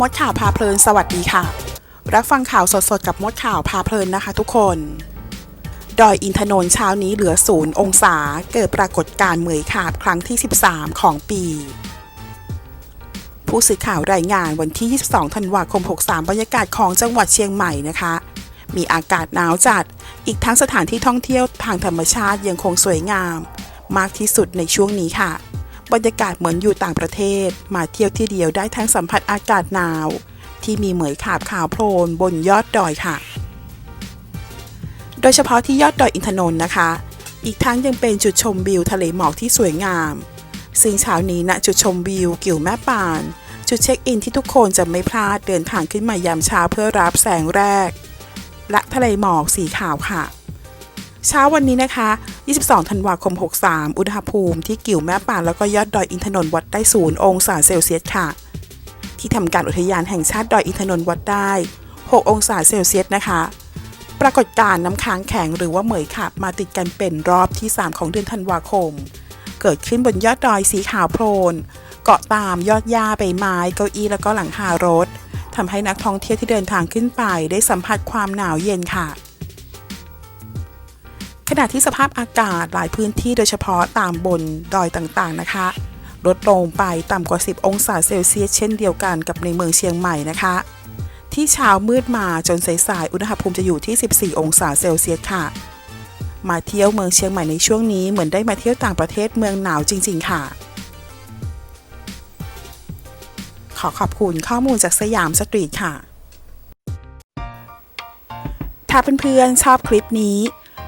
มดข่าวพาเพลินสวัสดีค่ะ รับฟังข่าวสดๆ กับมดข่าวพาเพลินนะคะทุกคน ดอยอินทนนท์เช้านี้เหลือศูนย์องศาเกิดปรากฏการณ์เหมยขาบครั้งที่ 13 ของปี ผู้สื่อข่าวรายงานวันที่ 22 ธันวาคม 63 บรรยากาศของจังหวัดเชียงใหม่นะคะ มีอากาศหนาวจัด อีกทั้งสถานที่ท่องเที่ยวทางธรรมชาติยังคงสวยงาม มากที่สุดในช่วงนี้ค่ะ บรรยากาศเหมือนอยู่ต่างประเทศ มาเที่ยวที่เดียวได้ทั้งสัมผัสอากาศหนาว ที่มีเหมยขาบขาวโพลนบนยอดดอยค่ะ โดยเฉพาะที่ยอดดอยอินทนนท์นะคะ อีกทั้งยังเป็นจุดชมวิวทะเลหมอกที่สวยงาม ซึ่งเช้านี้ณจุดชมวิวกิ่วแม่ปาน จุดเช็คอินที่ทุกคนจะไม่พลาดเดินทางขึ้นมายามเช้าเพื่อรับแสงแรก และทะเลหมอกสีขาวค่ะ เช้าวันนี้นะคะ 22 ธันวาคม 63 อุณหภูมิที่กิ่วแม่ป่านแล้วก็ยอดดอยอินทนนท์วัดได้ศูนย์องศาเซลเซียสค่ะ ที่ทำการอุทยานแห่งชาติดอยอินทนนท์วัดได้ 6 องศาเซลเซียสนะคะ ปรากฏการณ์น้ำค้างแข็งหรือว่าเหมยขาบมาติดกันเป็นรอบที่ 3 ของเดือนธันวาคม เกิดขึ้นบนยอดดอยสีขาวโพลน เกาะตามยอดหญ้าใบไม้ เก้าอี้แล้วก็หลังคารถทำให้นักท่องเที่ยวที่เดินทางขึ้นไปได้สัมผัสความหนาวเย็นค่ะ ขณะที่สภาพอากาศหลายพื้นที่โดยเฉพาะตามบนดอยต่างๆนะคะ ลดลงไปต่ำกว่า 10 องศาเซลเซียสเช่นเดียวกันกับในเมืองเชียงใหม่นะคะ ที่เช้ามืดมาจนสายๆอุณหภูมิจะอยู่ที่ 14 องศาเซลเซียสค่ะ มาเที่ยวเมืองเชียงใหม่ในช่วงนี้เหมือนได้มาเที่ยวต่างประเทศเมืองหนาวจริง ๆ ค่ะ ขอขอบคุณข้อมูลจากสยามสตรีทค่ะ ถ้าเพื่อนๆชอบคลิปนี้